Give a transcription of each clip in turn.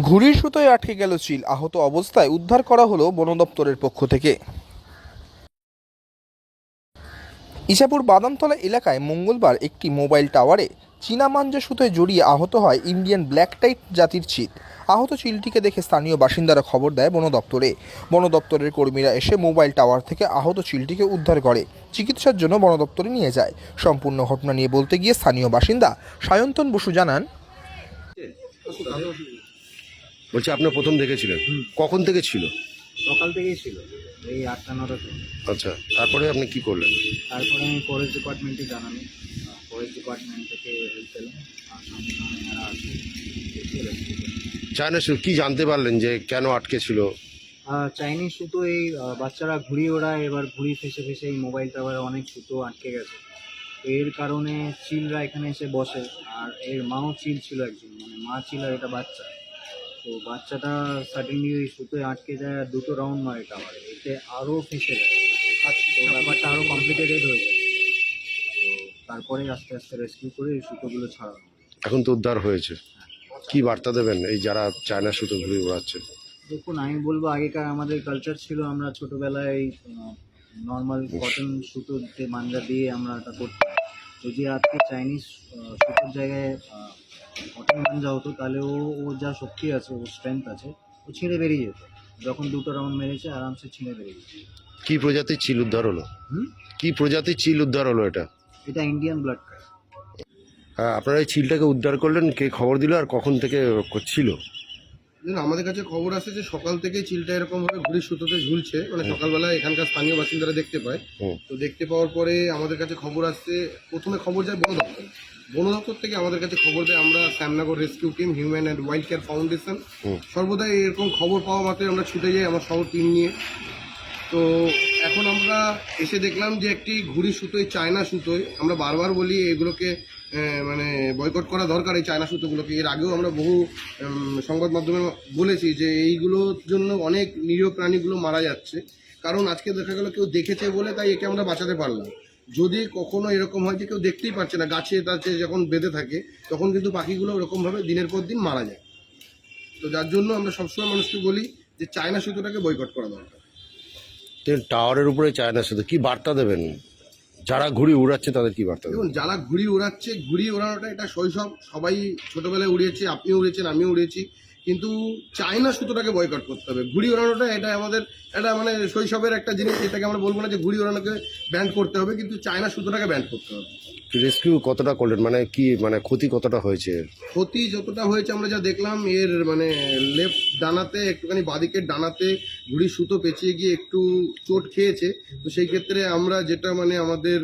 ঘুড়ির সুতোয় আটকে গেল চিল। আহত অবস্থায় উদ্ধার করা হলো বন দপ্তরের পক্ষ থেকে। ইসাপুর বাদামতলা এলাকায় মঙ্গলবার একটি মোবাইল টাওয়ারে চীনা মাঞ্জা সুতোয় জড়িয়ে আহত হয় ইন্ডিয়ান ব্ল্যাক টাইট জাতির চিল। আহত চিলটিকে দেখে স্থানীয় বাসিন্দারা খবর দেয় বন দপ্তরে। বন দপ্তরের কর্মীরা এসে মোবাইল টাওয়ার থেকে আহত চিলটিকে উদ্ধার করে, চিকিৎসার জন্য বন দপ্তরে নিয়ে যায়। সম্পূর্ণ ঘটনা নিয়ে বলতে গিয়ে স্থানীয় বাসিন্দা সায়ন্তন বসু জানান বলছি আপনার প্রথম দেখেছিলেন? কখন থেকে ছিল? সকাল থেকেই ছিল এই আটটা নটা থেকে। আচ্ছা তারপরে আপনি কি করলেন? তারপরে আমি ফরেস্ট ডিপার্টমেন্টে জানালাম। ফরেস্ট ডিপার্টমেন্ট থেকে হেল্প পেলাম। চায়না শুধু কি জানতে পারলেন যে কেন আটকে ছিল? চাইনিজ সুতো এই বাচ্চারা ঘুড়ি ওড়ায় এবার ঘুড়ি ফেসে ফেসে এই মোবাইল টাওয়ারে অনেক সুতো আটকে গেছে। এর কারণে চিলরা এখানে এসে বসে আর এর মাও চিল ছিল একজন মানে মা ছিল আর এটা বাচ্চা। তো বাচ্চাটা সাডেনলি ওই সুতোয় আটকে যায় আর দুটো রাউন্ড মারে টাওয়ারে। এতে আরও ফেসে যায়। ব্যাপারটা আরও কমপ্লিকেটেড হয়ে যায়। তো তারপরে আস্তে আস্তে রেস্কিউ করে এই সুতোগুলো ছাড়ানো এখন তো উদ্ধার হয়েছে। কি বার্তা দেবেন এই যারা চায়না সুতো ঘুরে উড়াচ্ছে দেখুন আমি বলব আগেকার আমাদের কালচার ছিল আমরা ছোটবেলায় নর্মাল কটন সুতোতে মাঞ্জা দিয়ে আমরা এটা করতাম। যদি আজকে চাইনিজ সুতোর জায়গায় কটন মাঞ্জা হতো তাহলে ও ওর যা শক্তি আছে ওর স্ট্রেংথ আছে ও ছিঁড়ে বেরিয়ে যেত। যখন দুটো রাউন্ড মেরেছে আরামসে ছিঁড়ে বেরিয়ে যেত কি প্রজাতির চিল উদ্ধার হলো? কি প্রজাতির চিল উদ্ধার হলো এটা? এটা ইন্ডিয়ান ব্লাড হ্যাঁ, আপনারা এই চিলটাকে উদ্ধার করলেন কে খবর দিল আর কখন থেকে ছিল? আমাদের কাছে খবর আসে যে সকাল থেকে চিলটা এরকম ভাবে ঘুড়ির সুতোতে ঝুলছে। মানে সকালবেলা এখানকার স্থানীয় বাসিন্দারা দেখতে পায়। তো দেখতে পাওয়ার পরে আমাদের কাছে খবর আসছে প্রথমে খবর যায় বন দপ্তর। বন দপ্তর থেকে আমাদের কাছে খবর দেয় আমরা Shyamnagar rescue team human and wild care foundation. সর্বদাই এরকম খবর পাওয়া মাত্রই আমরা ছুটে যাই আমার সহ টিম নিয়ে। তো এখন আমরা এসে দেখলাম যে একটি ঘুড়ি সুতোয় চায়না সুতোয় আমরা বারবার বলি এগুলোকে মানে বয়কট করা দরকার এই চায়না সুতোগুলোকে এর আগেও আমরা বহু সংবাদ মাধ্যমে বলেছি যে এইগুলোর জন্য অনেক নিরীহ প্রাণীগুলো মারা যাচ্ছে। কারণ আজকে দেখা গেল কেউ দেখেছে বলে তাই একে আমরা বাঁচাতে পারলাম। যদি কখনো এরকম হয় যে কেউ দেখতেই পারছে না, গাছে টাছে যখন বেঁধে থাকে, তখন কিন্তু পাখিগুলো ওরকমভাবে দিনের পর দিন মারা যায়। তো যার জন্য আমরা সবসময় মানুষকে বলি যে চায়না সুতোটাকে বয়কট করা দরকার। টাওয়ারের উপরে চায়না সুতো কি বার্তা দেবেন? যারা ঘুড়ি উড়াচ্ছে তাদের কি বার্তা দেখুন যারা ঘুড়ি উড়াচ্ছে ঘুড়ি উড়ানোটা এটা শৈশব। সবাই ছোটবেলায় উড়িয়েছে আপনিও উড়িয়েছেন আমিও উড়িয়েছি কিন্তু চায়না সুতোটাকে বয়কট করতে হবে। ঘুড়ি ওড়ানোটা এটা আমাদের এটা মানে শৈশবের একটা জিনিস এটাকে আমরা বলব না যে ঘুড়ি ওড়ানোকে ব্যান্ড করতে হবে কিন্তু চায়না সুতোটাকে ব্যান্ড করতে হবে। রেস্কিউ কতটা করলেন? মানে কি মানে ক্ষতি কতটা হয়েছে? ক্ষতি যতটা হয়েছে আমরা যা দেখলাম এর মানে লেফট ডানাতে একটুখানি বাদিকের ডানাতে ঘুড়ির সুতো পেঁচিয়ে গিয়ে একটু চোট খেয়েছে। তো সেই ক্ষেত্রে আমরা যেটা মানে আমাদের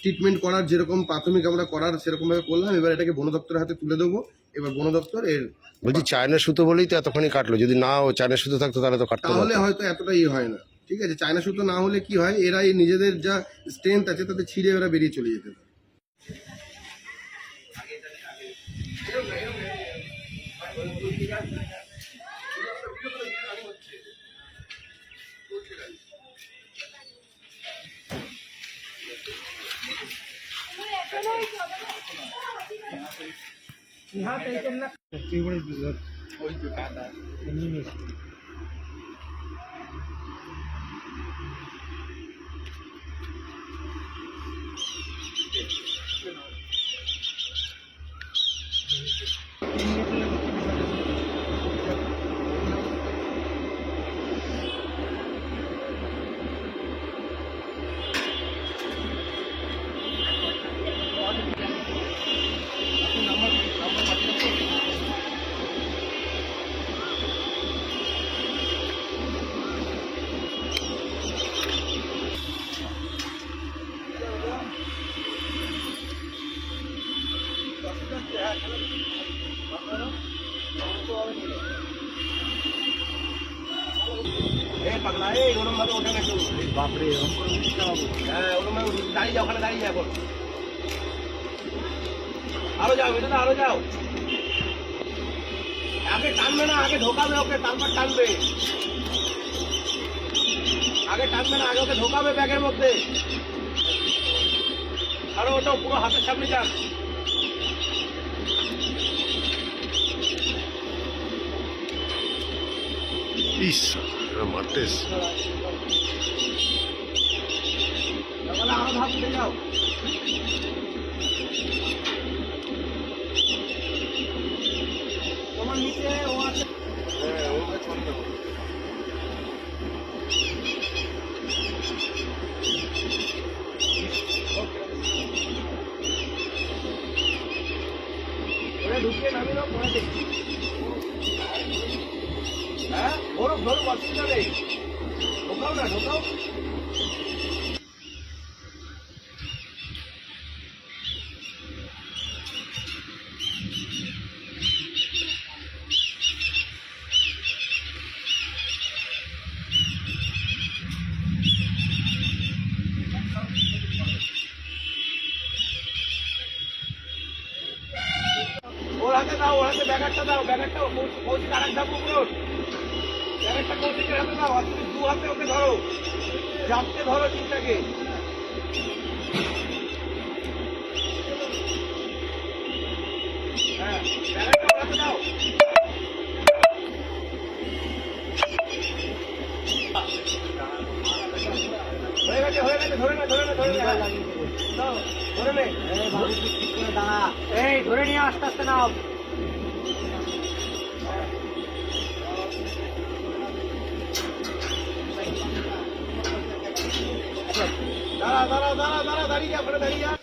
ট্রিটমেন্ট করার যেরকম প্রাথমিক আমরা করার সেরকমভাবে করলাম এবার এটাকে বন দপ্তরের হাতে তুলে দেবো। এবার বন দপ্তর এর বলছি চায়না সুতো বলেই তো এতখানি কাটলো। যদি না ও চায়না সুতো থাকতো তাহলে তো কাটতে তাহলে হয়তো এতটা ইয়ে হয় না। ঠিক আছে চায়না সুতো না হলে কি হয়? এরা এই নিজেদের যা স্ট্রেংথ আছে তাতে ছিঁড়ে ওরা বেরিয়ে চলে যেতে পারে। বাপরে এরকম করে দাঁড়িয়ে যাও ওখানে দাঁড়িয়ে এখন। আরও যাও এটা আরও যাও আগে টানবে না আগে ঢোকাবে ওকে তারপর টানবে আগে টানবে না আগে ওকে ঢোকাবে ব্যাগের মধ্যে আরও ওটা পুরো হাতের সামনে যান ইস এরা মারতে এসছে। ঢুকিয়ে নামিয়ে পরে দেখি হ্যাঁ ধরুক ধরুক অসুবিধা নেই ঢোকাও না ঢোকাও কৌশিক আর এক ধাপ উপরে ওঠ। ব্যাগারটা কৌশিকের হাতে দাও আর তুমি দু হাতে ওকে ধরো। চাপতে ধরো চিন্তাকে হ্যাঁ হয়ে গেছে হয়ে গেছে ধরে নে ধরে নে ধরে নে হ্যাঁ। দাও, ধরে নে। এই ধরে নিয়ে আস্তে আস্তে নাও দাঁড়া দাঁড়া দাঁড়া দাঁড়া দাঁড়িয়ে যা ওখানে দাঁড়িয়ে যা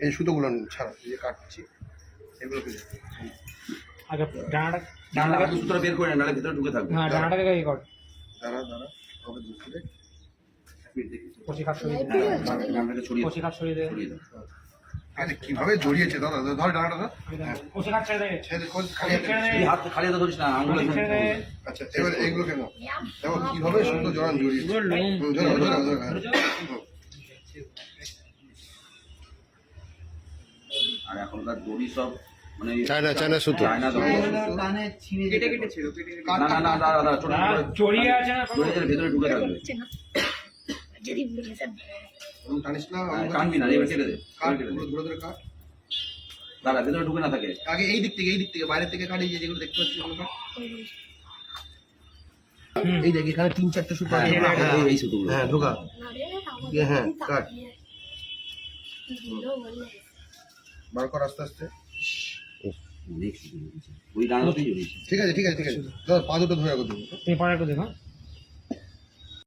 এই সুতোগুলো ছাড়া যে কাটছি এগুলোকে আগে ডানাটা ডানাটা সুতোটা বের করে না নাহলে ভিতরে ঢুকে থাকবে। হ্যাঁ ডানাটাকে কর। দাঁড়া দাঁড়া কচি সরিয়ে দে সরিয়ে দে কীভাবে জড়িয়েছে? দাদা ধর ডানাটা ধর। কচি খাট ছেড়ে দে। ছেড়ে খোঁজ খালি হাতে। খালি হাতে ধরিস না আচ্ছা এবার এইগুলো কেন দেখো কীভাবে সুতো জড়ান জড়িয়েছে। হুম, জড়াও, জড়াও, জড়াও। হুম। আর এখনকার দড়ি সব মানে চায়না চায়না সুতো। চায়না কেটে কেটে ছিল কেটে কেটে। না না না দাঁড়া দাঁড়া ছোট না, জড়িয়ে আছে না ভেতরে ঢুকে থাকবে। যদি বলে স্যার টানিস না হ্যাঁ, কাটবি না এবার কেটে দে কাট এবার কেটে দে। পুরো ধরে ধরে কাট। দাঁড়া ভেতরে ঢুকে না থাকে। আগে এই দিক থেকে এই দিক থেকে বাইরের থেকে কাট যে যেগুলো দেখতে পাচ্ছি ওগুলো এই দেখ এখানে তিন চারটে সুতো হ্যাঁ, আছে এই- এই সুতোগুলো। হ্যাঁ ঢোকা। হ্যাঁ, কাট। বার কর আস্তে আস্তে। ঠিক আছে ঠিক আছে ঠিক আছে। দাদা পা দুটো ধরে রাখো তুমি। পাড়া একটু দেখো